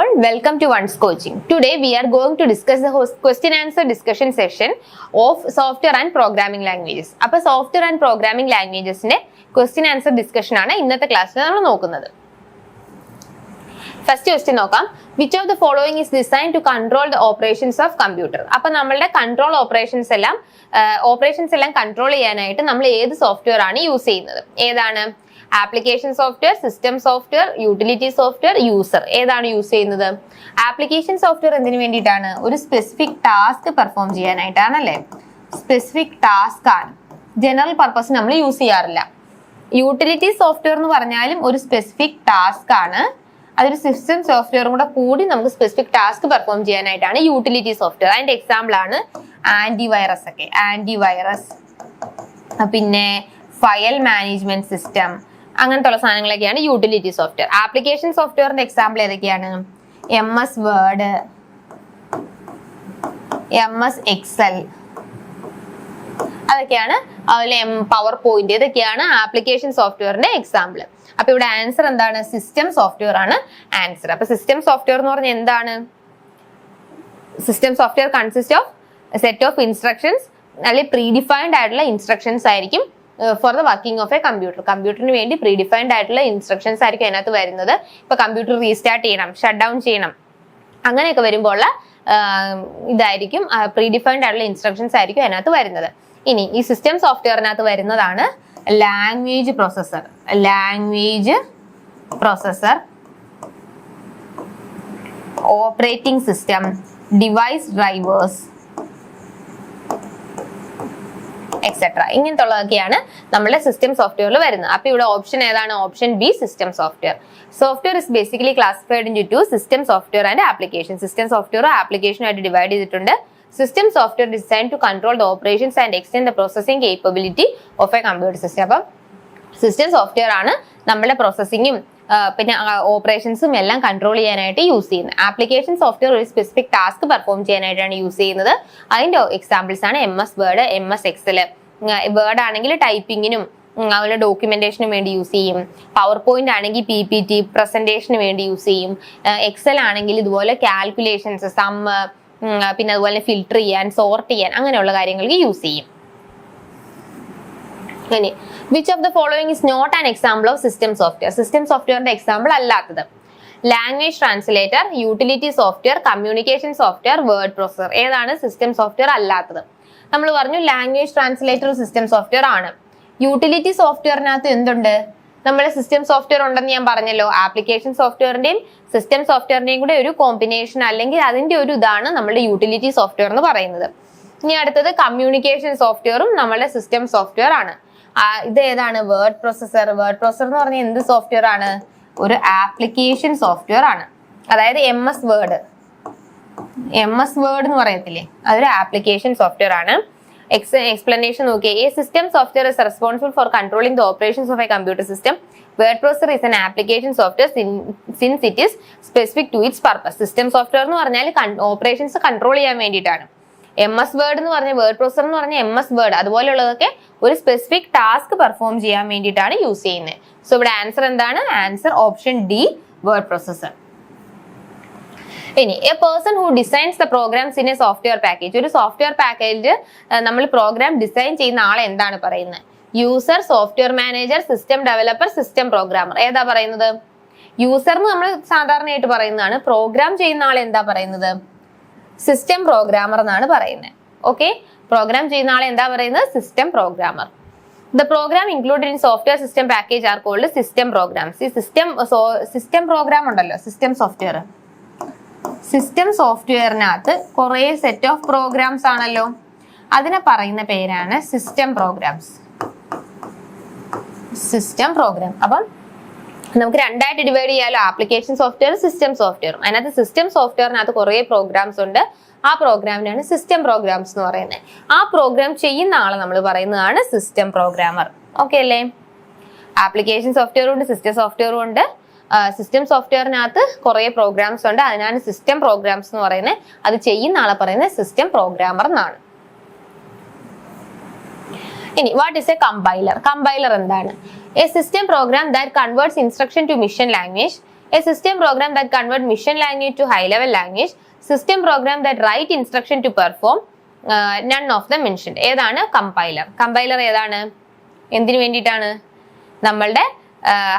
all, welcome to One's Coaching. Today we are going to discuss the question answer discussion session of software and programming languages. അപ്പൊ software and programming ലാംഗ്വേജസിന്റെ question answer discussion ആണ് ഇന്നത്തെ ക്ലാസ്സിൽ നമ്മൾ നോക്കുന്നത് first question നോക്കാം. Which of the following is design to control the operations of computer അപ്പൊ നമ്മളുടെ കൺട്രോൾ ഓപ്പറേഷൻസ് എല്ലാം ഓപ്പറേഷൻസ് എല്ലാം കൺട്രോൾ ചെയ്യാനായിട്ട് നമ്മൾ ഏത് സോഫ്റ്റ്വെയർ ആണ് യൂസ് ചെയ്യുന്നത്? ഏതാണ്? Application software system software utility software user ഏതാണ് യൂസ് ചെയ്യുന്നത്? ആപ്ലിക്കേഷൻ സോഫ്റ്റ്വെയർ എന്തിനു വേണ്ടിയിട്ടാണ്? ഒരു സ്പെസിഫിക് ടാസ്ക് പെർഫോം ചെയ്യാനായിട്ടാണ് അല്ലേ സ്പെസിഫിക് ടാസ്ക് ആണ്. ജനറൽ പർപ്പസ് നമ്മൾ യൂസ് ചെയ്യാറില്ല. യൂട്ടിലിറ്റി സോഫ്റ്റ്വെയർ എന്ന് പറഞ്ഞാലും ഒരു സ്പെസിഫിക് ടാസ്ക് ആണ്. അതൊരു സിസ്റ്റം സോഫ്റ്റ്വെയറും കൂടെ കൂടി നമുക്ക് സ്പെസിഫിക് ടാസ്ക് പെർഫോം ചെയ്യാനായിട്ടാണ് യൂട്ടിലിറ്റി സോഫ്റ്റ്വെയർ അതിന്റെ എക്സാമ്പിൾ ആണ് ആന്റി വൈറസ് ഒക്കെ. ആന്റി വൈറസ് പിന്നെ ഫയൽ മാനേജ്മെന്റ് സിസ്റ്റം അങ്ങനത്തുള്ള സാധനങ്ങളൊക്കെയാണ് യൂട്ടിലിറ്റി സോഫ്റ്റ്വെയർ ആപ്ലിക്കേഷൻ സോഫ്റ്റ്വെയറിന്റെ എക്സാമ്പിൾ ഏതൊക്കെയാണ്? M S word M S excel അതൊക്കെയാണ് അതുപോലെ പവർ പോയിന്റ് ഇതൊക്കെയാണ് ആപ്ലിക്കേഷൻ സോഫ്റ്റ്വെയറിന്റെ എക്സാമ്പിൾ അപ്പൊ ഇവിടെ ആൻസർ എന്താണ്? സിസ്റ്റം സോഫ്റ്റ്വെയർ ആണ് ആൻസർ അപ്പൊ സിസ്റ്റം സോഫ്റ്റ്വെയർ എന്ന് പറഞ്ഞാൽ എന്താണ്? System software consist of set of instructions അല്ലെങ്കിൽ പ്രീ ഡിഫൈൻഡ് ആയിട്ടുള്ള ഇൻസ്ട്രക്ഷൻസ് ആയിരിക്കും for the working of a computer കമ്പ്യൂട്ടറിന് വേണ്ടി പ്രീഡിഫൈൻഡ് ആയിട്ടുള്ള ഇൻസ്ട്രക്ഷൻസ് ആയിരിക്കും അതിനകത്ത് വരുന്നത്. ഇപ്പൊ കമ്പ്യൂട്ടർ റീസ്റ്റാർട്ട് ചെയ്യണം ഷട്ട് ഡൗൺ ചെയ്യണം. അങ്ങനെയൊക്കെ വരുമ്പോൾ ഉള്ള ഇതായിരിക്കും പ്രീഡിഫൈൻഡ് ആയിട്ടുള്ള ഇൻസ്ട്രക്ഷൻസ് ആയിരിക്കും അതിനകത്ത് വരുന്നത്. ഇനി ഈ സിസ്റ്റം സോഫ്റ്റ്വെയറിനകത്ത് വരുന്നതാണ് language processor language processor operating system device drivers etcetera ഇങ്ങനത്തെ ഉള്ളതൊക്കെയാണ് നമ്മുടെ സിസ്റ്റം സോഫ്റ്റ്വെയറിൽ വരുന്നത്. അപ്പൊ ഇവിടെ ഓപ്ഷൻ ഏതാണ്? Option B system software software is basically classified into system software and application system software application ആയിട്ട് ഡിവൈഡ് ചെയ്തിട്ടുണ്ട്. System software design to control the operations and extend the processing capability of a computer system അപ്പം system software ആണ് നമ്മുടെ പ്രോസസ്സിങ്ങും പിന്നെ ഓപ്പറേഷൻസും എല്ലാം control ചെയ്യാനായിട്ട് use ചെയ്യുന്നത്. Application software ഒരു സ്പെസിഫിക് ടാസ്ക് പെർഫോം ചെയ്യാനായിട്ടാണ് യൂസ് ചെയ്യുന്നത്. അതിന്റെ എക്സാമ്പിൾസ് ആണ് M S word M S excel word ആണെങ്കിൽ ടൈപ്പിങ്ങിനും അതുപോലെ ഡോക്യുമെന്റേഷന് വേണ്ടി യൂസ് ചെയ്യും. പവർ പോയിന്റ് ആണെങ്കിൽ പി പി ടി പ്രസന്റേഷന് വേണ്ടി യൂസ് ചെയ്യും. എക്സൽ ആണെങ്കിൽ ഇതുപോലെ കാൽക്കുലേഷൻസ് സം പിന്നെ അതുപോലെ ഫിൽട്ടർ ചെയ്യാൻ സോർട്ട് ചെയ്യാൻ അങ്ങനെയുള്ള കാര്യങ്ങൾക്ക് യൂസ് ചെയ്യും. ഇനി which of the following is not an example of system software system സോഫ്റ്റ്വെയറിന്റെ എക്സാമ്പിൾ അല്ലാത്തത്. Language translator utility software communication software word processor ഏതാണ് സിസ്റ്റം സോഫ്റ്റ്വെയർ അല്ലാത്തത്? നമ്മൾ പറഞ്ഞു ലാംഗ്വേജ് ട്രാൻസ്ലേറ്റർ സിസ്റ്റം സോഫ്റ്റ്വെയർ ആണ്. യൂട്ടിലിറ്റി സോഫ്റ്റ്വെയറിനകത്ത് എന്തുണ്ട്? നമ്മുടെ സിസ്റ്റം സോഫ്റ്റ്വെയർ ഉണ്ടെന്ന് ഞാൻ പറഞ്ഞല്ലോ. ആപ്ലിക്കേഷൻ സോഫ്റ്റ്വെയറിന്റെയും സിസ്റ്റം സോഫ്റ്റ്വെയറിന്റെയും കൂടെ ഒരു കോമ്പിനേഷൻ അല്ലെങ്കിൽ അതിന്റെ ഒരു ഇതാണ് നമ്മുടെ യൂട്ടിലിറ്റി സോഫ്റ്റ്വെയർ എന്ന് പറയുന്നത്. ഇനി അടുത്തത് കമ്മ്യൂണിക്കേഷൻ സോഫ്റ്റ്വെയറും നമ്മളുടെ സിസ്റ്റം സോഫ്റ്റ്വെയർ ആണ്. ഇത് ഏതാണ്? വേർഡ് പ്രോസസർ വേർഡ് പ്രോസസർ എന്ന് പറഞ്ഞാൽ എന്ത് സോഫ്റ്റ്വെയർ ആണ്? ഒരു ആപ്ലിക്കേഷൻ സോഫ്റ്റ്വെയർ ആണ്. അതായത് M S word M S word എന്ന് പറയത്തില്ലേ? അതൊരു ആപ്ലിക്കേഷൻ സോഫ്റ്റ്വെയർ ആണ്. എക്സ്പ്ലനേഷൻ നോക്കിയേ. A system software is responsible for controlling the operations of a computer system word processor is an application software since it is specific to its purpose system software എന്ന് പറഞ്ഞാൽ operations control ചെയ്യാൻ വേണ്ടിയിട്ടാണ്. M S word എന്ന് പറഞ്ഞ word processor എന്ന് പറഞ്ഞ M S word അതുപോലെയുള്ളതൊക്കെ ഒരു specific task perform ചെയ്യാൻ വേണ്ടിയിട്ടാണ് യൂസ് ചെയ്യുന്നത്. സോ ഇവിടെ ആൻസർ എന്താണ്? Answer option D word processor ഇനി a person who designs the programs in a software package ഒരു സോഫ്റ്റ്വെയർ പാക്കേജ് നമ്മൾ പ്രോഗ്രാം ഡിസൈൻ ചെയ്യുന്ന ആളെ എന്താണ് പറയുന്നത്? User software manager system developer system programmer ഏതാ പറയുന്നത്? യൂസർ എന്ന് നമ്മൾ സാധാരണയായിട്ട് പറയുന്നതാണ്. പ്രോഗ്രാം ചെയ്യുന്ന ആൾ എന്താ പറയുന്നത്? സിസ്റ്റം പ്രോഗ്രാമർ എന്നാണ് പറയുന്നത്. ഓക്കെ പ്രോഗ്രാം ചെയ്യുന്ന ആളെ എന്താ പറയുന്നത്? System programmer the program included in software system package are system programs ഈ സിസ്റ്റം സിസ്റ്റം പ്രോഗ്രാം ഉണ്ടല്ലോ. സിസ്റ്റം സോഫ്റ്റ്വെയർ സിസ്റ്റം സോഫ്റ്റ്വെയറിനകത്ത് കുറേ സെറ്റ് ഓഫ് പ്രോഗ്രാംസ് ആണല്ലോ. അതിനെ പറയുന്ന പേരാണ് സിസ്റ്റം പ്രോഗ്രാംസ് സിസ്റ്റം പ്രോഗ്രാം അപ്പം നമുക്ക് രണ്ടായിട്ട് ഡിവൈഡ് ചെയ്യാലോ. ആപ്ലിക്കേഷൻ സോഫ്റ്റ്വെയർ സിസ്റ്റം സോഫ്റ്റ്വെയറും അതിനകത്ത് സിസ്റ്റം സോഫ്റ്റ്വെയറിനകത്ത് കുറേ പ്രോഗ്രാംസ് ഉണ്ട്. ആ പ്രോഗ്രാമിനാണ് സിസ്റ്റം പ്രോഗ്രാംസ് എന്ന് പറയുന്നത്. ആ പ്രോഗ്രാം ചെയ്യുന്ന ആളെ നമ്മൾ പറയുന്നതാണ് സിസ്റ്റം പ്രോഗ്രാമർ ഓക്കെ അല്ലേ? ആപ്ലിക്കേഷൻ സോഫ്റ്റ്വെയറും ഉണ്ട് സിസ്റ്റം സോഫ്റ്റ്വെയറും ഉണ്ട്. സിസ്റ്റം സോഫ്റ്റ്വെയറിനകത്ത് കുറേ പ്രോഗ്രാംസ് ഉണ്ട്. അതിനാണ് സിസ്റ്റം പ്രോഗ്രാംസ് എന്ന് പറയുന്നത്. അത് ചെയ്യുന്ന ആളെ പറയുന്നത് സിസ്റ്റം പ്രോഗ്രാമർ എന്നാണ്. ഇനി what is a compiler compiler എന്താണ്? A system program that converts instruction to machine language a system program that convert machine language to high level language system program that write instruction to perform none of the mention ഏതാണ്? Compiler compiler ഏതാണ്? എന്തിനു വേണ്ടിയിട്ടാണ്? നമ്മളുടെ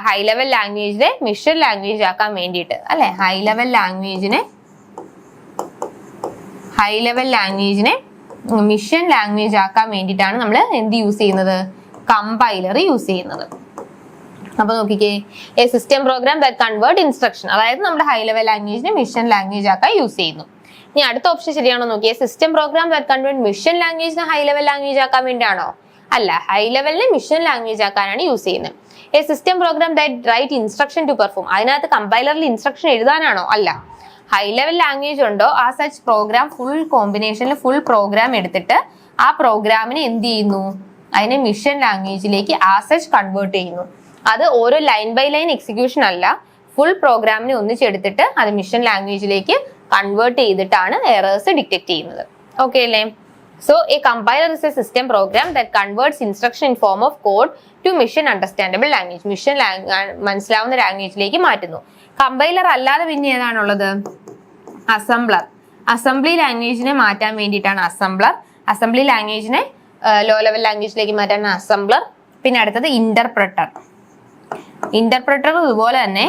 high level ലാംഗ്വേജിനെ machine language ആക്കാൻ വേണ്ടിയിട്ട് അല്ലെ? High level ലാംഗ്വേജിനെ ഹൈ ലെവൽ ലാംഗ്വേജിനെ മിഷൻ ലാംഗ്വേജ് ആക്കാൻ വേണ്ടിയിട്ടാണ് നമ്മൾ എന്ത് യൂസ് ചെയ്യുന്നത്? കമ്പൈലർ യൂസ് ചെയ്യുന്നത്. അപ്പൊ നോക്കിക്കേ a system program that convert instruction അതായത് നമ്മുടെ ഹൈ ലെവൽ ലാംഗ്വേജിനെ മിഷൻ ലാംഗ്വേജ് ആക്കാൻ യൂസ് ചെയ്യുന്നു. ഇനി അടുത്ത ഓപ്ഷൻ ശരിയാണോ നോക്കിയേ? System program that convert machine ലാംഗ്വേജിനെ high level language ആക്കാൻ വേണ്ടിയാണോ? അല്ല ഹൈ ലെവലിനെ മിഷൻ ലാംഗ്വേജ് ആക്കാനാണ് യൂസ് ചെയ്യുന്നത്. A system program that write instruction to perform അതിനകത്ത് കമ്പൈലറിൽ ഇൻസ്ട്രക്ഷൻ എഴുതാനാണോ? അല്ല. ഹൈ ലെവൽ ലാംഗ്വേജ് ഉണ്ടോ? ആ സച്ച് പ്രോഗ്രാം ഫുൾ കോമ്പിനേഷനിൽ ഫുൾ പ്രോഗ്രാം എടുത്തിട്ട് ആ പ്രോഗ്രാമിനെ എന്ത് ചെയ്യുന്നു? അതിനെ മിഷൻ ലാംഗ്വേജിലേക്ക് ആ സച്ച് കൺവേർട്ട് ചെയ്യുന്നു. അത് ഓരോ ലൈൻ ബൈ ലൈൻ എക്സിക്യൂഷൻ അല്ല. ഫുൾ പ്രോഗ്രാമിനെ ഒന്നിച്ചെടുത്തിട്ട് അത് മിഷൻ ലാംഗ്വേജിലേക്ക് കൺവേർട്ട് ചെയ്തിട്ടാണ് എറേഴ്സ് ഡിറ്റക്ട് ചെയ്യുന്നത്. ഓക്കെ അല്ലേ? So a compiler is a system program that converts instruction in form of code to machine understandable language machine മനസ്സിലാവുന്ന ലാംഗ്വേജിലേക്ക് മാറ്റുന്നു. കമ്പൈലർ അല്ലാതെ പിന്നെ ഏതാണുള്ളത്? അസംബ്ലർ അസംബ്ലി ലാംഗ്വേജിനെ മാറ്റാൻ വേണ്ടിയിട്ടാണ് അസംബ്ലർ അസംബ്ലി ലാംഗ്വേജിനെ ലോ ലെവൽ ലാംഗ്വേജിലേക്ക് മാറ്റാൻ അസംബ്ലർ പിന്നെ അടുത്തത് ഇന്റർപ്രട്ടർ ഇന്റർപ്രട്ടർ ഇതുപോലെ തന്നെ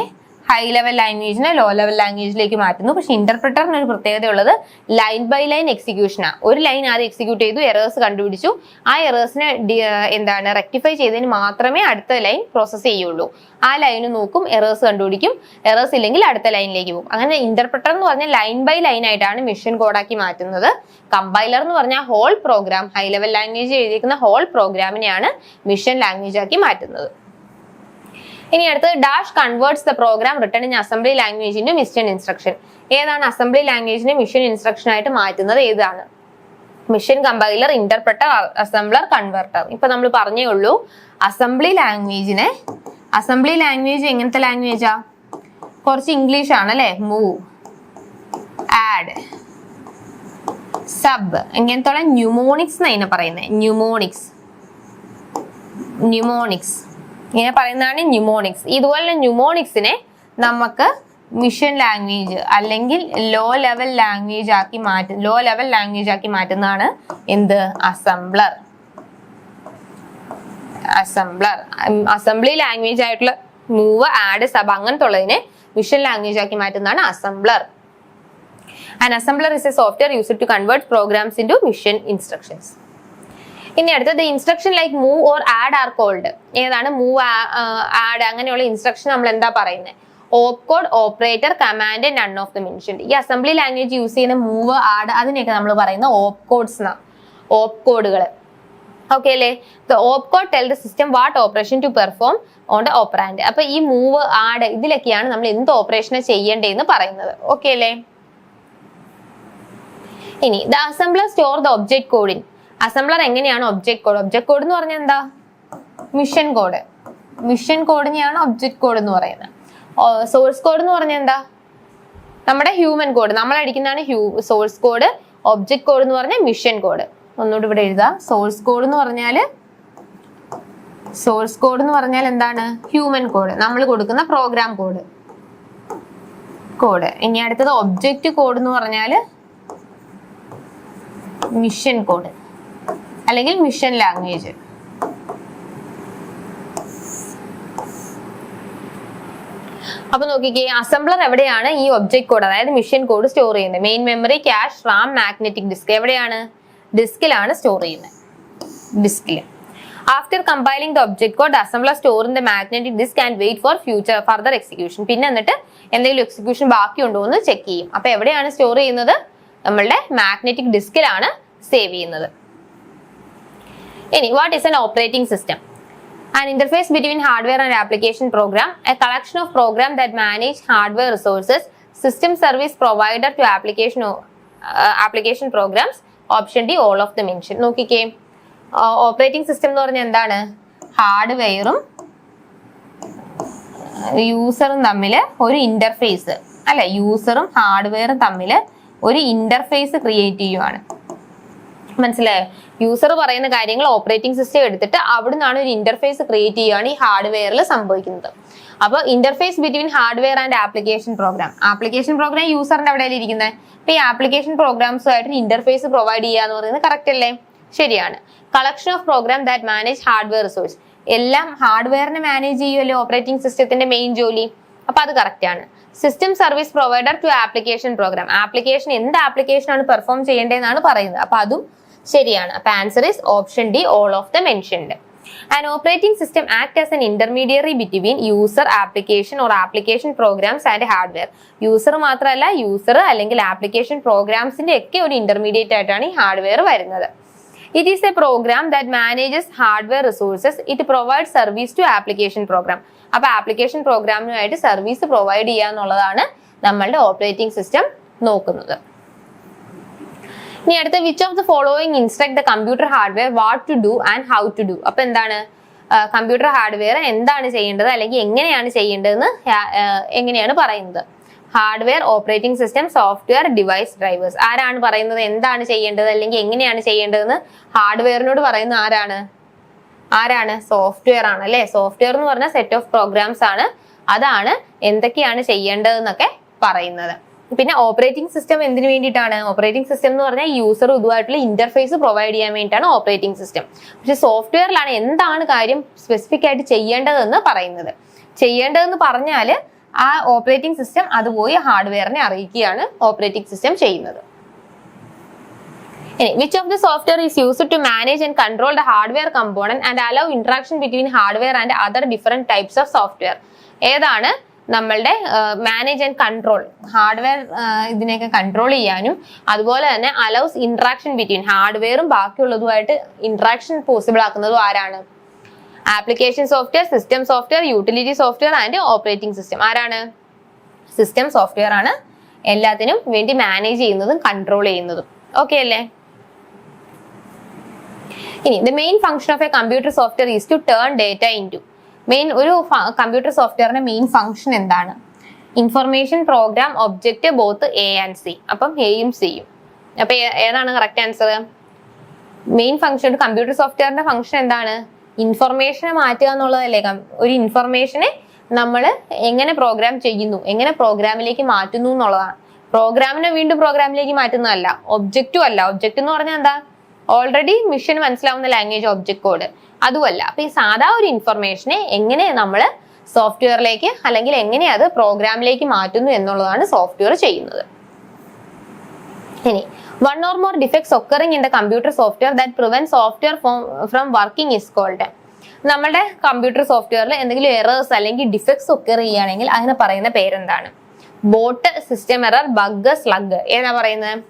ഹൈ ലെവൽ ലാംഗ്വേജിനെ ലോ ലെവൽ ലാംഗ്വേജിലേക്ക് മാറ്റുന്നു. പക്ഷെ ഇന്റർപ്രിറ്ററിന് ഒരു പ്രത്യേകതയുള്ളത് ലൈൻ ബൈ ലൈൻ എക്സിക്യൂഷനാണ് ഒരു ലൈൻ ആദ്യം എക്സിക്യൂട്ട് ചെയ്തു എറേഴ്സ് കണ്ടുപിടിച്ചു. ആ എറേഴ്സിനെ എന്താണ് റെക്ടിഫൈ ചെയ്തതിന് മാത്രമേ അടുത്ത ലൈൻ പ്രോസസ്സ് ചെയ്യുള്ളൂ. ആ ലൈന് നോക്കും എറേഴ്സ് കണ്ടുപിടിക്കും. എറേഴ്സ് ഇല്ലെങ്കിൽ അടുത്ത ലൈനിലേക്ക് പോകും. അങ്ങനെ ഇന്റർപ്രിറ്റർ എന്ന് പറഞ്ഞാൽ ലൈൻ ബൈ ലൈൻ ആയിട്ടാണ് മെഷീൻ കോഡാക്കി മാറ്റുന്നത്. കമ്പൈലർ എന്ന് പറഞ്ഞാൽ whole program high level language എഴുതിയിരിക്കുന്ന ഹോൾ പ്രോഗ്രാമിനെയാണ് മെഷീൻ ലാംഗ്വേജ് ആക്കി മാറ്റുന്നത്. ഇനി അടുത്തത് dash converts the program written in assembly language in machine instruction ഏതാണ് അസംബ്ലി ലാംഗ്വേജിനെ മിഷൻ ഇൻസ്ട്രക്ഷൻ ആയിട്ട് മാറ്റുന്നത്? ഏതാണ്? Machine compiler interpreter assembler converter ഇപ്പൊ നമ്മൾ പറഞ്ഞേ ഉള്ളൂ അസംബ്ലി ലാംഗ്വേജിനെ അസംബ്ലി ലാംഗ്വേജ് എങ്ങനത്തെ ലാംഗ്വേജാ കുറച്ച് ഇംഗ്ലീഷ് ആണ് അല്ലെ? മൂവ് ആഡ് സബ് എങ്ങനത്തോളം ന്യൂമോണിക്സ് എന്നതിനെ പറയുന്നത് ന്യൂമോണിക്സ് ന്യൂമോണിക്സ് ഇങ്ങനെ പറയുന്നതാണ് ന്യൂമോണിക്സ് ഇതുപോലെ ന്യൂമോണിക്സിനെ നമുക്ക് മിഷൻ ലാംഗ്വേജ് അല്ലെങ്കിൽ ലോ ലെവൽ ലാംഗ്വേജ് ആക്കി മാറ്റ. ലോ ലെവൽ ലാംഗ്വേജ് ആക്കി മാറ്റുന്നതാണ് എന്ത്? അസംബ്ലർ അസംബ്ലർ അസംബ്ലി ലാംഗ്വേജ് ആയിട്ടുള്ള മൂവ് ആഡ് സബ് അങ്ങനത്തെ ഉള്ളതിനെ മിഷൻ ലാംഗ്വേജ് ആക്കി മാറ്റുന്നതാണ് assembler and assembler is a software use to convert programs into machine instructions ഇനി അടുത്തത് instruction like move or add are called ഏതാണ്? മൂവ് ആഡ് അങ്ങനെയുള്ള instruction നമ്മൾ എന്താ പറയുന്നത് opcode operator command none of the mention ഈ assembly language use ചെയ്യുന്ന move add അതിനെയൊക്കെ നമ്മൾ പറയുന്ന ഓപ്പ് കോഡ്സ് എന്നാ ഓപ്പ് കോഡുകൾ ഓക്കെ അല്ലേ? The opcode tell the system what operation to perform on the operand അപ്പൊ ഈ മൂവ് ആഡ് ഇതിലൊക്കെയാണ് നമ്മൾ എന്ത് ഓപ്പറേഷൻ ചെയ്യേണ്ടതെന്ന് പറയുന്നത്. ഓക്കെ അല്ലേ? ഇനി the assembler store the object codeine assembler എങ്ങനെയാണ് ഒബ്ജക്ട് കോഡ് ഒബ്ജക്ട് കോഡ് എന്ന് പറഞ്ഞാൽ എന്താ? മിഷൻ കോഡ് മിഷൻ കോഡിനെയാണ് ഒബ്ജക്ട് കോഡ് എന്ന് പറയുന്നത്. സോഴ്സ് കോഡ് എന്ന് പറഞ്ഞാൽ എന്താ? നമ്മുടെ ഹ്യൂമൻ കോഡ് നമ്മൾ അടിക്കുന്നതാണ് ഹ്യൂ സോഴ്സ് കോഡ് ഒബ്ജക്ട് കോഡ് എന്ന് പറഞ്ഞാൽ മിഷൻ കോഡ് ഒന്നുകൂടി ഇവിടെ എഴുതാം. സോഴ്സ് കോഡ് എന്ന് പറഞ്ഞാൽ സോഴ്സ് കോഡ് എന്ന് പറഞ്ഞാൽ എന്താണ്? ഹ്യൂമൻ കോഡ് നമ്മൾ കൊടുക്കുന്ന പ്രോഗ്രാം കോഡ് കോഡ് ഇനി അടുത്തത് ഒബ്ജക്റ്റ് കോഡ് എന്ന് പറഞ്ഞാൽ മിഷൻ കോഡ് അല്ലെങ്കിൽ മിഷൻ ലാംഗ്വേജ് അപ്പൊ നോക്കിക്കേ അസംബ്ലർ എവിടെയാണ് ഈ ഒബ്ജക്ട് കോഡ് അതായത് മിഷൻ കോഡ് സ്റ്റോർ ചെയ്യുന്നത്? Main memory cache RAM magnetic disk എവിടെയാണ്? ഡിസ്കിലാണ് സ്റ്റോർ ചെയ്യുന്നത്. ഡിസ്കിൽ after compiling the object code assembler store in the magnetic disk and wait for future further execution പിന്നെ എന്നിട്ട് എന്തെങ്കിലും എക്സിക്യൂഷൻ ബാക്കിയുണ്ടോ എന്ന് ചെക്ക് ചെയ്യും. അപ്പൊ എവിടെയാണ് സ്റ്റോർ ചെയ്യുന്നത്? നമ്മളുടെ മാഗ്നറ്റിക് ഡിസ്കിലാണ് സേവ് ചെയ്യുന്നത്. ഇനി what is an operating system and interface between hardware and application program a collection of program that manage hardware resources system service provider to application application programs option D all of the mention നോക്കിക്കേ. Operating system എന്ന് പറഞ്ഞാൽ എന്താണ്? ഹാർഡ്വെയറും യൂസറും തമ്മിൽ ഒരു interface അല്ലെ യൂസറും ഹാർഡ്വെയറും തമ്മിൽ ഒരു interface create ചെയ്യുവാണ്. മനസ്സിലായോ? യൂസർ പറയുന്ന കാര്യങ്ങൾ ഓപ്പറേറ്റിംഗ് സിസ്റ്റം എടുത്തിട്ട് അവിടെ നിന്നാണ് ഒരു ഇന്റർഫേസ് ക്രിയേറ്റ് ചെയ്യുകയാണ് ഈ ഹാർഡ്വെയറിൽ സംഭവിക്കുന്നത്. അപ്പോൾ interface between hardware and application program application program യൂസറിന്റെ അവിടെ ഇരിക്കുന്നത് അപ്പൊ ഈ ആപ്ലിക്കേഷൻ പ്രോഗ്രാംസുമായിട്ട് ഇന്റർഫേസ് പ്രൊവൈഡ് ചെയ്യുക എന്ന് പറയുന്നത് കറക്റ്റ് അല്ലേ? ശരിയാണ്. Collection of program that manage hardware resource എല്ലാം ഹാർഡ്വെയറിനെ മാനേജ് ചെയ്യുമല്ലോ ഓപ്പറേറ്റിംഗ് സിസ്റ്റത്തിന്റെ മെയിൻ ജോലി? അപ്പൊ അത് കറക്റ്റ് ആണ്. System service provider to application program application എന്ത് ആപ്ലിക്കേഷൻ ആണ് പെർഫോം ചെയ്യേണ്ടതെന്നാണ് പറയുന്നത്. അപ്പൊ അതും ശരിയാണ്. അപ്പൊ answer is option D all of the mentioned an operating system act as an intermediary between user application or application programs and hardware user മാത്രമല്ല user അല്ലെങ്കിൽ ആപ്ലിക്കേഷൻ പ്രോഗ്രാംസിന്റെ ഒക്കെ ഒരു ഇന്റർമീഡിയറ്റ് ആയിട്ടാണ് ഈ ഹാർഡ്വെയർ വരുന്നത്. It is a program that manages hardware resources it provide service to application program അപ്പൊ application പ്രോഗ്രാമിനുമായിട്ട് സർവീസ് പ്രൊവൈഡ് ചെയ്യുക എന്നുള്ളതാണ് നമ്മളുടെ ഓപ്പറേറ്റിംഗ് സിസ്റ്റം നോക്കുന്നത്. ഇനി അടുത്ത which of the following instruct the computer hardware what to do and how to do അപ്പൊ എന്താണ്? കമ്പ്യൂട്ടർ ഹാർഡ്വെയർ എന്താണ് ചെയ്യേണ്ടത് അല്ലെങ്കിൽ എങ്ങനെയാണ് ചെയ്യേണ്ടതെന്ന് എങ്ങനെയാണ് പറയുന്നത്? Hardware operating system software device drivers ആരാണ് പറയുന്നത് എന്താണ് ചെയ്യേണ്ടത് അല്ലെങ്കിൽ എങ്ങനെയാണ് ചെയ്യേണ്ടതെന്ന്? ഹാർഡ്വെയറിനോട് പറയുന്ന ആരാണ്? ആരാണ്? സോഫ്റ്റ്വെയർ ആണ് അല്ലെ? സോഫ്റ്റ്വെയർ എന്ന് പറഞ്ഞ സെറ്റ് ഓഫ് പ്രോഗ്രാംസ് ആണ്. അതാണ് എന്തൊക്കെയാണ് ചെയ്യേണ്ടതെന്നൊക്കെ പറയുന്നത്. പിന്നെ ഓപ്പറേറ്റിംഗ് സിസ്റ്റം എന്തിനു വേണ്ടിയിട്ടാണ്? ഓപ്പറേറ്റിംഗ് സിസ്റ്റം എന്ന് പറഞ്ഞാൽ യൂസർ ഇതുമായിട്ടുള്ള ഇന്റർഫേസ് പ്രൊവൈഡ് ചെയ്യാൻ വേണ്ടിയിട്ടാണ് ഓപ്പറേറ്റിംഗ് സിസ്റ്റം പക്ഷെ സോഫ്റ്റ്വെയറിലാണ് എന്താണ് കാര്യം സ്പെസിഫിക് ആയിട്ട് ചെയ്യേണ്ടതെന്ന് പറയുന്നത്. ചെയ്യേണ്ടതെന്ന് പറഞ്ഞാൽ ആ ഓപ്പറേറ്റിംഗ് സിസ്റ്റം അത് ഹാർഡ്വെയറിനെ അറിയിക്കുകയാണ് ഓപ്പറേറ്റിംഗ് സിസ്റ്റം ചെയ്യുന്നത്. Which of the software is use to manage and control the hardware component and allow interaction between hardware and other different types of software ഏതാണ്? നമ്മളുടെ മാനേജ് ആൻഡ് കൺട്രോൾ ഹാർഡ്വെയർ ഇതിനെയൊക്കെ control ചെയ്യാനും അതുപോലെ തന്നെ allows interaction between ഹാർഡ്വെയറും ബാക്കിയുള്ളതുമായിട്ട് interaction possible ആക്കുന്നതും ആരാണ്? Application software system software utility software and operating system ആരാണ്? സിസ്റ്റം സോഫ്റ്റ്വെയർ ആണ് എല്ലാത്തിനും വേണ്ടി മാനേജ് ചെയ്യുന്നതും കൺട്രോൾ ചെയ്യുന്നതും. ഓക്കെ അല്ലേ? ഇനി the main function of a computer software is to turn data in main ഒരു കമ്പ്യൂട്ടർ സോഫ്റ്റ്വെയറിന്റെ മെയിൻ ഫംഗ്ഷൻ എന്താണ്? Information program object both A and C അപ്പം എയും സിയും അപ്പൊ ഏതാണ് കറക്റ്റ് ആൻസർ മെയിൻ ഫംഗ്ഷൻ ഒരു കമ്പ്യൂട്ടർ സോഫ്റ്റ്വെയറിന്റെ ഫംഗ്ഷൻ എന്താണ് ഇൻഫർമേഷനെ മാറ്റുക എന്നുള്ളതല്ലേ? ഒരു ഇൻഫർമേഷനെ നമ്മൾ എങ്ങനെ പ്രോഗ്രാം ചെയ്യുന്നു? എങ്ങനെ പ്രോഗ്രാമിലേക്ക് മാറ്റുന്നു എന്നുള്ളതാണ്. പ്രോഗ്രാമിനെ വീണ്ടും പ്രോഗ്രാമിലേക്ക് മാറ്റുന്നതല്ല. ഒബ്ജക്റ്റും അല്ല. ഒബ്ജക്റ്റ് എന്ന് പറഞ്ഞാൽ എന്താ? ഓൾറെഡി മിഷൻ മനസ്സിലാവുന്ന ലാംഗ്വേജ് ഒബ്ജക്റ്റ് കോഡ് അതുമല്ല അപ്പൊ ഈ സാധാ ഒരു ഇൻഫർമേഷനെ എങ്ങനെ നമ്മൾ സോഫ്റ്റ്വെയറിലേക്ക് അല്ലെങ്കിൽ എങ്ങനെ അത് പ്രോഗ്രാമിലേക്ക് മാറ്റുന്നു എന്നുള്ളതാണ് സോഫ്റ്റ്വെയർ ചെയ്യുന്നത്. ഇനി one or more defects occurring in the computer software that prevent software from working is called നമ്മുടെ കമ്പ്യൂട്ടർ സോഫ്റ്റ്വെയറിൽ എന്തെങ്കിലും എറേഴ്സ് അല്ലെങ്കിൽ ഡിഫക്ട്സ് ഒക്കർ ചെയ്യുകയാണെങ്കിൽ അതിന് പറയുന്ന പേരെന്താണ്? Bot system error bug slug ഏതാ പറയുന്നത്?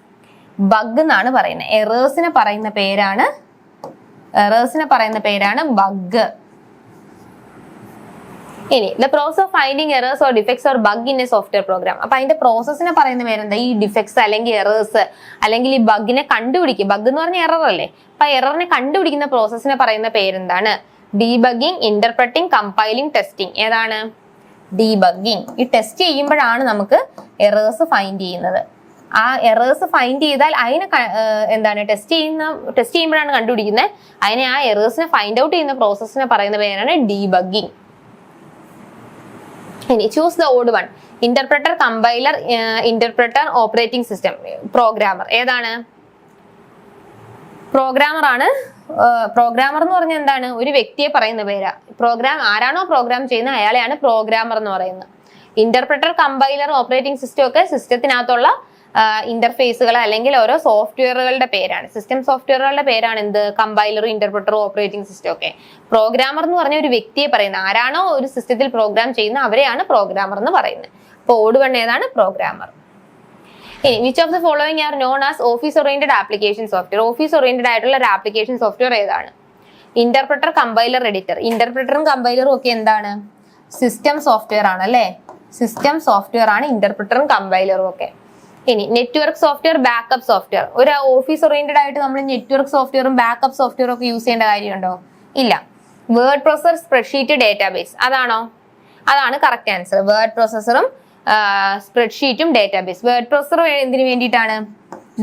ബഗ് എന്നാണ് പറയുന്നത്. എറേഴ്സിനെ പറയുന്ന പേരാണ് എറേഴ്സിനെ പറയുന്ന പേരാണ് ബഗ് ഇനി the process of finding errors or defects or bug in a software program അപ്പൊ അതിന്റെ പ്രോസസ്സിനെ പറയുന്ന പേരെന്താ? ഈ ഡിഫെക്ട്സ് അല്ലെങ്കിൽ എറേഴ്സ് അല്ലെങ്കിൽ ഈ ബഗിനെ കണ്ടുപിടിക്കുക. ബഗ് എന്ന് പറഞ്ഞ എറർ അല്ലേ? അപ്പൊ എററിനെ കണ്ടുപിടിക്കുന്ന പ്രോസസ്സിനെ പറയുന്ന പേരെന്താണ്? ഡീബഗിങ് ഇന്റർപ്രറ്റിംഗ് കമ്പൈലിംഗ് ടെസ്റ്റിംഗ് ഏതാണ്? ഡീബഗിങ് ഈ ടെസ്റ്റ് ചെയ്യുമ്പോഴാണ് നമുക്ക് എറേഴ്സ് ഫൈൻഡ് ചെയ്യുന്നത്. ആ എറേഴ്സ് ഫൈൻഡ് ചെയ്താൽ അതിനെ എന്താണ് ടെസ്റ്റ് ചെയ്യുന്ന ടെസ്റ്റ് ചെയ്യുമ്പോഴാണ് കണ്ടുപിടിക്കുന്നത് അതിനെ ആ എറേഴ്സിനെ ഫൈൻഡ് ഔട്ട് ചെയ്യുന്ന പ്രോസസ്സിനെ പറയുന്ന പേരാണ് ഡീബഗിങ് ഇനി choose the odd one interpreter compiler interpreter operating system programmer ഏതാണ്? പ്രോഗ്രാമർ ആണ്. പ്രോഗ്രാമർ എന്ന് പറഞ്ഞാൽ എന്താണ്? ഒരു വ്യക്തിയെ പറയുന്ന പേരാ. പ്രോഗ്രാം ആരാണോ പ്രോഗ്രാം ചെയ്യുന്നത് അയാളെയാണ് പ്രോഗ്രാമർ എന്ന് പറയുന്നത്. ഇന്റർപ്രറ്റർ കമ്പൈലർ ഓപ്പറേറ്റിംഗ് സിസ്റ്റം ഒക്കെ സിസ്റ്റത്തിനകത്തുള്ള ഇന്റർഫേസുകൾ അല്ലെങ്കിൽ ഓരോ സോഫ്റ്റ്വെയറുകളുടെ പേരാണ്. സിസ്റ്റം സോഫ്റ്റ്വെയറുകളുടെ പേരാണ് എന്ത്? കമ്പൈലറും ഇന്റർപ്രറ്ററും ഓപ്പറേറ്റിംഗ് സിസ്റ്റം ഒക്കെ. പ്രോഗ്രാമർ എന്ന് പറഞ്ഞ ഒരു വ്യക്തിയെ പറയുന്നത്. ആരാണോ ഒരു സിസ്റ്റത്തിൽ പ്രോഗ്രാം ചെയ്യുന്ന അവരെയാണ് പ്രോഗ്രാമർ എന്ന് പറയുന്നത്. അപ്പോൾ ഓട് വൺ ഏതാണ്? പ്രോഗ്രാമർ ഇനി which of the following are known as office oriented application software office oriented ആയിട്ടുള്ള ഒരു ആപ്ലിക്കേഷൻ സോഫ്റ്റ്വെയർ ഏതാണ്? ഇന്റർപ്രറ്റർ കമ്പൈലർ എഡിറ്റർ ഇന്റർപ്രറ്ററും കമ്പൈലറും ഒക്കെ എന്താണ്? സിസ്റ്റം സോഫ്റ്റ്വെയർ ആണ് അല്ലേ? സിസ്റ്റം സോഫ്റ്റ്വെയർ ആണ് ഇന്റർപ്രറ്ററും കമ്പൈലറും ഒക്കെ. ഇനി നെറ്റ്വർക്ക് സോഫ്റ്റ്വെയർ ബാക്കപ്പ് സോഫ്റ്റ്വെയർ ഒരു ഓഫീസ് ഓറിയന്റഡ് ആയിട്ട് നമ്മൾ നെറ്റ്വർക്ക് സോഫ്റ്റ്വെയറും ബാക്കപ്പ് സോഫ്റ്റ്വെയറും ഒക്കെ യൂസ് ചെയ്യേണ്ട കാര്യമുണ്ടോ? ഇല്ല. വേർഡ് പ്രോസസർ സ്പ്രെഡ്ഷീറ്റ് ഡേറ്റാബേസ് അതാണോ? അതാണ് കറക്റ്റ് ആൻസർ വേർഡ് പ്രോസസറും സ്പ്രെഡ്ഷീറ്റും ഡേറ്റാബേസ് വേർഡ് പ്രോസസർ എന്തിനു വേണ്ടിയിട്ടാണ്?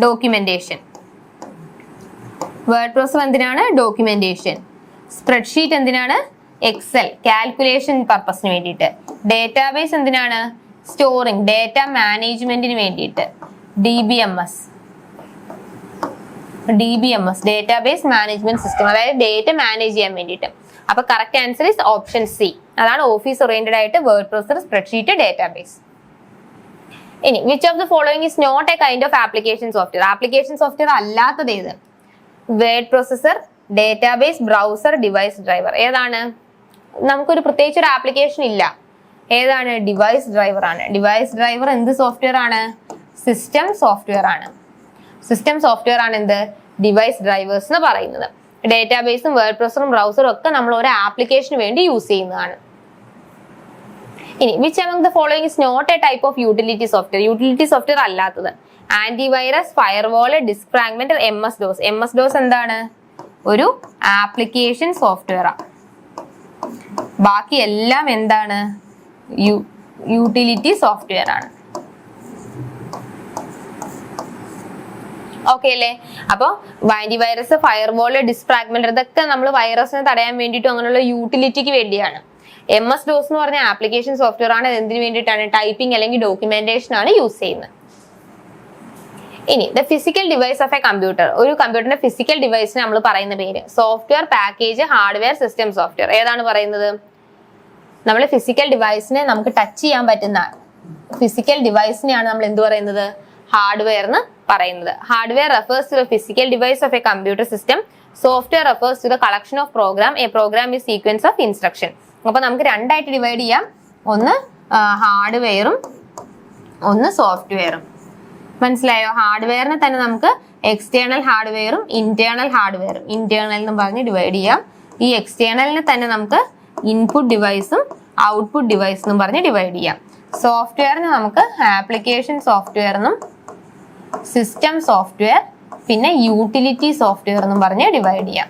ഡോക്യുമെന്റേഷൻ വേർഡ് പ്രോസസർ എന്തിനാണ്? ഡോക്യുമെന്റേഷൻ സ്പ്രെഡ്ഷീറ്റ് എന്തിനാണ്? എക്സൽ കാൽക്കുലേഷൻ പർപ്പസിന് വേണ്ടിയിട്ട്. ഡേറ്റാബേസ് എന്തിനാണ്? സ്റ്റോറിംഗ് ഡേറ്റ മാനേജ്മെന്റിന് വേണ്ടിയിട്ട്. D B M S D B M S database management system. അതായത് ഡേറ്റ മാനേജ് ചെയ്യാൻ വേണ്ടിയിട്ട്. അപ്പൊ correct answer is option C. അതാണ് ഓഫീസ് ഓറിയന്റഡ് ആയിട്ട് വേർഡ് പ്രോസസർ സ്പ്രെഡ്ഷീറ്റ് ഡേറ്റാബേസ്. ഇനി which of the following is not a kind of application software application software അല്ലാത്തത് ഏത്? Word processor database browser device driver. ഏതാണ്? നമുക്കൊരു പ്രത്യേകിച്ച് ഒരു ആപ്ലിക്കേഷൻ ഇല്ല. ഏതാണ്? ഡിവൈസ് ഡ്രൈവർ ആണ്. ഡിവൈസ് ഡ്രൈവർ എന്ത് സോഫ്റ്റ്വെയർ ആണ്? സിസ്റ്റം സോഫ്റ്റ്വെയർ ആണ്. സിസ്റ്റം സോഫ്റ്റ്വെയർ ആണ് എന്ത്? ഡിവൈസ് ഡ്രൈവേഴ്സ് എന്ന് പറയുന്നത്. ഡേറ്റാബേസും വേർഡ് പ്രോസറും ബ്രൗസറും ഒക്കെ നമ്മൾ ഒരു ആപ്ലിക്കേഷന് വേണ്ടി യൂസ് ചെയ്യുന്നതാണ്. ഇനി which among the following is not a type of utility software utility software അല്ലാത്തത്. Antivirus firewall disk fragment M S DOS M S DOS എന്താണ്? ഒരു ആപ്ലിക്കേഷൻ സോഫ്റ്റ്വെയർ ആണ് ബാക്കി എല്ലാം എന്താണ്? യൂട്ടിലിറ്റി സോഫ്റ്റ്വെയർ ആണ് ഓക്കെ അല്ലേ? അപ്പോൾ വൈറസ് ഫയർവാൾ ഡിസ്ഫ്രാഗ്മെന്റ് ഇതൊക്കെ നമ്മൾ വൈറസിനെ തടയാൻ വേണ്ടിയിട്ടും അങ്ങനെയുള്ള യൂട്ടിലിറ്റിക്ക് വേണ്ടിയാണ്. എം എസ് ഡോസ് എന്ന് പറഞ്ഞ ആപ്ലിക്കേഷൻ സോഫ്റ്റ്വെയർ ആണ് എന്തിനു വേണ്ടിയിട്ടാണ്? ടൈപ്പിംഗ് അല്ലെങ്കിൽ ഡോക്യുമെന്റേഷൻ ആണ് യൂസ് ചെയ്യുന്നത്. ഇനി the physical device of a computer. ഒരു കമ്പ്യൂട്ടറിന്റെ ഫിസിക്കൽ ഡിവൈസിന് നമ്മൾ പറയുന്ന പേര്. Software package hardware system software. ഏതാണ് പറയുന്നത്? നമ്മൾ ഫിസിക്കൽ ഡിവൈസിനെ നമുക്ക് ടച്ച് ചെയ്യാൻ പറ്റുന്ന ഫിസിക്കൽ ഡിവൈസിനെയാണ് നമ്മൾ എന്ത് പറയുന്നത്? ഹാർഡ്വെയർ എന്ന് പറയുന്നത്. Hardware refers to physical device of a computer system software refers to the collection of program a program ഈ സീക്വൻസ് ഓഫ് ഇൻസ്ട്രക്ഷൻ അപ്പൊ നമുക്ക് രണ്ടായിട്ട് ഡിവൈഡ് ചെയ്യാം. ഒന്ന് ഹാർഡ്വെയറും ഒന്ന് സോഫ്റ്റ്വെയറും മനസ്സിലായോ? ഹാർഡ്വെയറിനെ തന്നെ നമുക്ക് എക്സ്റ്റേണൽ ഹാർഡ്വെയറും ഇന്റേണൽ ഹാർഡ്വെയറും ഇന്റേണൽ എന്ന് പറഞ്ഞ് ഡിവൈഡ് ചെയ്യാം. ഈ എക്സ്റ്റേണലിനെ തന്നെ നമുക്ക് ഇൻപുട്ട് ഡിവൈസും ഔട്ട്പുട്ട് ഡിവൈസ് എന്നും പറഞ്ഞ് ഡിവൈഡ് ചെയ്യാം. സോഫ്റ്റ്വെയറിന് നമുക്ക് ആപ്ലിക്കേഷൻ സോഫ്റ്റ്വെയർ എന്നും സിസ്റ്റം സോഫ്റ്റ്വെയർ പിന്നെ യൂട്ടിലിറ്റി സോഫ്റ്റ്വെയർ എന്നും പറഞ്ഞ് ഡിവൈഡ് ചെയ്യാം.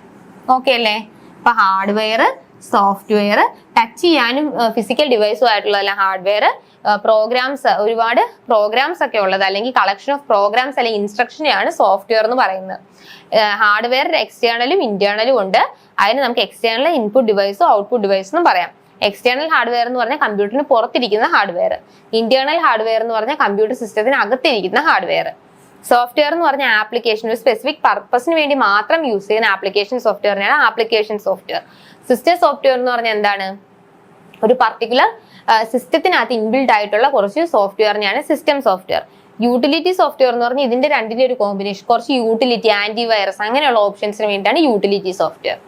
ഓക്കെ അല്ലേ? ഇപ്പൊ ഹാർഡ്വെയർ സോഫ്റ്റ്വെയർ ടച്ച് ചെയ്യാനും ഫിസിക്കൽ ഡിവൈസും ആയിട്ടുള്ള ഹാർഡ്വെയർ പ്രോഗ്രാംസ് ഒരുപാട് പ്രോഗ്രാംസ് ഒക്കെ ഉള്ളത്. അല്ലെങ്കിൽ കളക്ഷൻ ഓഫ് പ്രോഗ്രാംസ് അല്ലെങ്കിൽ ഇൻസ്ട്രക്ഷനെയാണ് സോഫ്റ്റ്വെയർ എന്ന് പറയുന്നത്. ഹാർഡ്വെയർ എക്സ്റ്റേണലും ഇന്റേണലും ഉണ്ട്. അതിന് നമുക്ക് എക്സ്റ്റേണൽ ഇൻപുട്ട് ഡിവൈസും ഔട്ട്പുട്ട് ഡിവൈസും എന്ന് പറയാം. എക്സ്റ്റേണൽ ഹാർഡ്വെയർ എന്ന് പറഞ്ഞാൽ കമ്പ്യൂട്ടറിന് പുറത്തിരിക്കുന്ന ഹാർഡ്വെയർ ഇന്റേണൽ ഹാർഡ്വെയർ എന്ന് പറഞ്ഞാൽ കമ്പ്യൂട്ടർ സിസ്റ്റത്തിന് അകത്തിരിക്കുന്ന ഹാർഡ്വെയർ സോഫ്റ്റ്വെയർ എന്ന് പറഞ്ഞ ആപ്ലിക്കേഷൻ ഒരു സ്പെസിഫിക് പർപ്പസിന് വേണ്ടി മാത്രം യൂസ് ചെയ്യുന്ന ആപ്ലിക്കേഷൻ സോഫ്റ്റ്വെയറിനാണ് ആപ്ലിക്കേഷൻ സോഫ്റ്റ്വെയർ സിസ്റ്റം സോഫ്റ്റ്വെയർ എന്ന് പറഞ്ഞാൽ എന്താണ്? ഒരു പർട്ടിക്കുലർ സിസ്റ്റത്തിനകത്ത് ഇൻബിൽഡ് ആയിട്ടുള്ള കുറച്ച് സോഫ്റ്റ്വെയറിനെയാണ് സിസ്റ്റം സോഫ്റ്റ്വെയർ യൂട്ടിലിറ്റി സോഫ്റ്റ്വെയർ എന്ന് പറഞ്ഞാൽ ഇതിന്റെ രണ്ടിന്റെ ഒരു കോമ്പിനേഷൻ കുറച്ച് യൂട്ടിലിറ്റി ആന്റി വൈറസ് അങ്ങനെയുള്ള ഓപ്ഷൻസിന് വേണ്ടിയാണ് utility software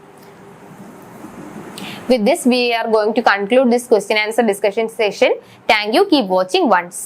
with this we are going to conclude this question answer discussion session thank you keep watching once.